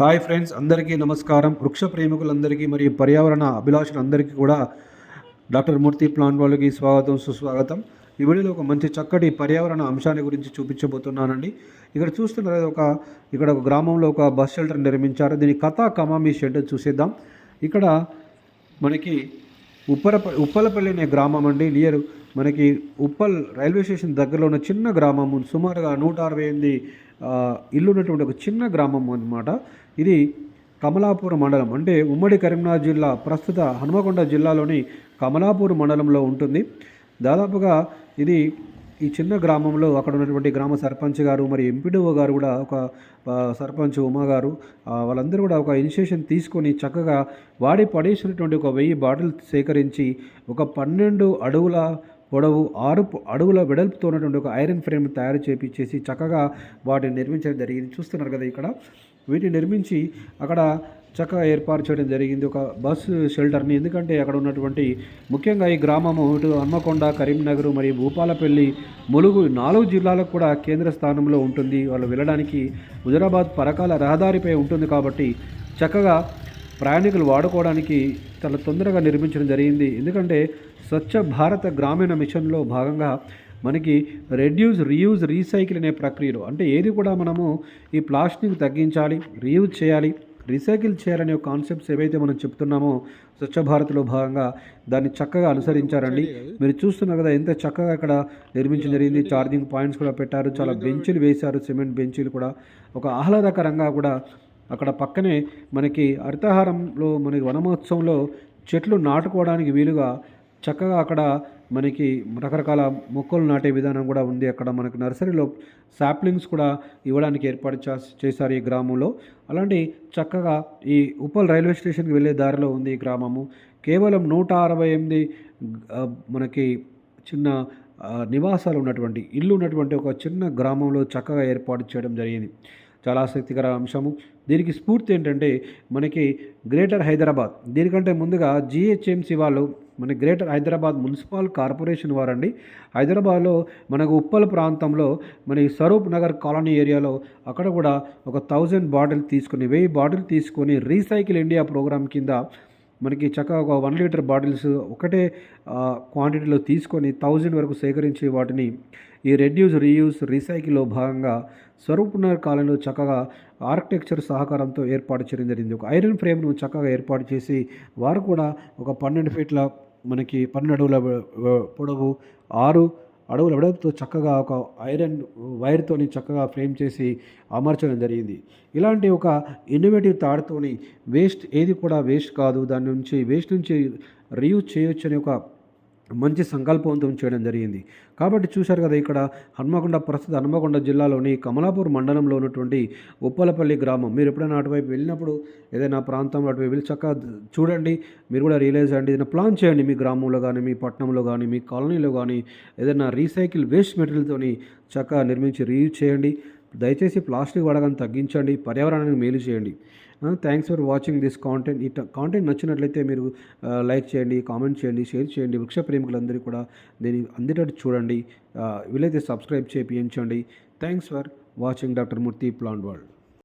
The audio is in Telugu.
హాయ్ ఫ్రెండ్స్ అందరికీ నమస్కారం. వృక్ష ప్రేమికులందరికీ మరియు పర్యావరణ అభిలాషులందరికీ కూడా డాక్టర్ మూర్తి ప్లాంట్ వాళ్ళకి స్వాగతం సుస్వాగతం. ఈ వీడియోలో ఒక మంచి చక్కటి పర్యావరణ అంశాన్ని గురించి చూపించబోతున్నానండి. ఇక్కడ చూస్తున్నారు ఒక ఇక్కడ ఒక గ్రామంలో ఒక బస్ షెల్టర్ నిర్మించారు. దీని కథా కమామి షెడ్ చూసేద్దాం. ఇక్కడ మనకి ఉప్పర ఉప్పలపల్లి అనే గ్రామం అండి. నియర్ మనకి ఉప్పల్ రైల్వే స్టేషన్ దగ్గరలో ఉన్న చిన్న గ్రామము సుమారుగా నూట అరవై ఎనిమిది ఇల్లు ఉన్నటువంటి ఒక చిన్న గ్రామం అన్నమాట. ఇది కమలాపూర్ మండలం. అంటే ఉమ్మడి కరీంనగర్ జిల్లా ప్రస్తుత హనుమకొండ జిల్లాలోని కమలాపూర్ మండలంలో ఉంటుంది. దాదాపుగా ఇది ఈ చిన్న గ్రామంలో అక్కడ ఉన్నటువంటి గ్రామ సర్పంచ్ గారు మరి ఎంపీడీఓ గారు కూడా ఒక సర్పంచ్ ఉమా గారు వాళ్ళందరూ కూడా ఒక ఇనిషియేషన్ తీసుకొని చక్కగా వాడి పడేసినటువంటి ఒక వెయ్యి బాటిల్ సేకరించి ఒక పన్నెండు అడుగుల పొడవు ఆరు అడుగుల వెడల్పుతో ఉన్నటువంటి ఒక ఐరన్ ఫ్రేమ్ తయారు చేపించేసి చక్కగా వాటిని నిర్మించడం జరిగింది. చూస్తున్నారు కదా ఇక్కడ? వీటిని నిర్మించి అక్కడ చక్కగా ఏర్పాటు చేయడం జరిగింది. ఒక బస్సు షెల్టర్ని ఎందుకంటే అక్కడ ఉన్నటువంటి ముఖ్యంగా ఈ గ్రామము ఇటు హన్మకొండ కరీంనగర్ మరియు భూపాలపల్లి ములుగు నాలుగు జిల్లాలకు కూడా కేంద్ర స్థానంలో ఉంటుంది. వాళ్ళు వెళ్ళడానికి హుజరాబాద్ పరకాల రహదారిపై ఉంటుంది కాబట్టి చక్కగా ప్రయాణికులు వాడుకోవడానికి చాలా తొందరగా నిర్మించడం జరిగింది. ఎందుకంటే స్వచ్ఛ భారత గ్రామీణ మిషన్లో భాగంగా మనకి రెడ్యూస్ రీయూజ్ రీసైకిల్ అనే ప్రక్రియలో అంటే ఏది కూడా మనము ఈ ప్లాస్టిక్ తగ్గించాలి రీయూజ్ చేయాలి. రీసైకిల్ చేయాలనే కాన్సెప్ట్స్ ఏవైతే మనం చెప్తున్నామో స్వచ్ఛ భారత్లో భాగంగా దాన్ని చక్కగా అనుసరించారండి. మీరు చూస్తున్నారు కదా ఎంత చక్కగా ఇక్కడ నిర్మించడం జరిగింది. ఛార్జింగ్ పాయింట్స్ కూడా పెట్టారు. చాలా బెంచీలు వేశారు సిమెంట్ బెంచీలు కూడా. ఒక ఆహ్లాదకరంగా కూడా అక్కడ పక్కనే మనకి హరితహారంలో మనకి వనమహోత్సవంలో చెట్లు నాటుకోవడానికి వీలుగా చక్కగా అక్కడ మనకి రకరకాల మొక్కలు నాటే విధానం కూడా ఉంది. అక్కడ మనకి నర్సరీలో సాప్లింగ్స్ కూడా ఇవ్వడానికి ఏర్పాటు చేస్- చేశారు ఈ గ్రామంలో. అలాంటి చక్కగా ఈ ఉప్పల్ రైల్వే స్టేషన్కి వెళ్ళే దారిలో ఉంది ఈ గ్రామము. కేవలం నూట అరవై ఎనిమిది మనకి చిన్న నివాసాలు ఉన్నటువంటి ఇల్లు ఉన్నటువంటి ఒక చిన్న గ్రామంలో చక్కగా ఏర్పాటు చేయడం జరిగింది. చాలా ఆసక్తికర అంశము. దీనికి స్ఫూర్తి ఏంటంటే మనకి గ్రేటర్ హైదరాబాద్ దీనికంటే ముందుగా జిహెచ్ఎంసి వాళ్ళు మన గ్రేటర్ హైదరాబాద్ మున్సిపల్ కార్పొరేషన్ వారండి. హైదరాబాద్లో మనకు ఉప్పల్ ప్రాంతంలో మన ఈ స్వరూప్ నగర్ కాలనీ ఏరియాలో అక్కడ కూడా ఒక థౌజండ్ బాటిల్ తీసుకొని వెయ్యి బాటిల్ తీసుకొని రీసైకిల్ ఇండియా ప్రోగ్రామ్ కింద మనకి చక్కగా ఒక వన్ లీటర్ బాటిల్స్ ఒకటే క్వాంటిటీలో తీసుకొని థౌజండ్ వరకు సేకరించి వాటిని ఈ రెడ్యూస్ రీయూస్ రీసైకిల్లో భాగంగా స్వరూపునర్ కాలంలో చక్కగా ఆర్కిటెక్చర్ సహకారంతో ఏర్పాటు చేయడం జరిగింది. ఒక ఐరన్ ఫ్రేమ్ను చక్కగా ఏర్పాటు చేసి వారు కూడా ఒక పన్నెండు ఫీట్ల మనకి పన్నెండు అడుగుల పొడవు ఆరు అడుగుల వెడల్పుతో చక్కగా ఒక ఐరన్ వైర్తోని చక్కగా ఫ్రేమ్ చేసి అమర్చడం జరిగింది. ఇలాంటి ఒక ఇన్నోవేటివ్ థాట్తోని వేస్ట్ ఏది కూడా వేస్ట్ కాదు. దాని నుంచి వేస్ట్ నుంచి రీయూజ్ చేయొచ్చు అనే ఒక మంచి సంకల్పంతో చేయడం జరిగింది. కాబట్టి చూశారు కదా ఇక్కడ హన్మకొండ ప్రస్తుత హన్మకొండ జిల్లాలోని కమలాపూర్ మండలంలో ఉన్నటువంటి ఉప్పలపల్లి గ్రామం. మీరు ఎప్పుడైనా అటువైపు వెళ్ళినప్పుడు ఏదైనా ప్రాంతం అటువైపు వెళ్ళి చక్కగా చూడండి. మీరు కూడా రియలైజ్ అండి ఏదైనా ప్లాన్ చేయండి మీ గ్రామంలో కానీ మీ పట్టణంలో కానీ మీ కాలనీలో కానీ ఏదైనా రీసైకిల్ వేస్ట్ మెటీరియల్తోని చక్కగా నిర్మించి రీయూజ్ చేయండి. దయచేసి ప్లాస్టిక్ వాడకాన్ని తగ్గించండి పర్యావరణానికి మేలు చేయండి. Thanks for watching this content ఈ కాంటెంట్ నచ్చినట్లయితే మీరు లైక్ చేయండి కామెంట్ చేయండి షేర్ చేయండి. వృక్ష ప్రేమికులందరూ కూడా దీన్ని అందేటట్టు చూడండి. వీలైతే సబ్స్క్రైబ్ చేయించండి thanks for watching doctor Murthy plant world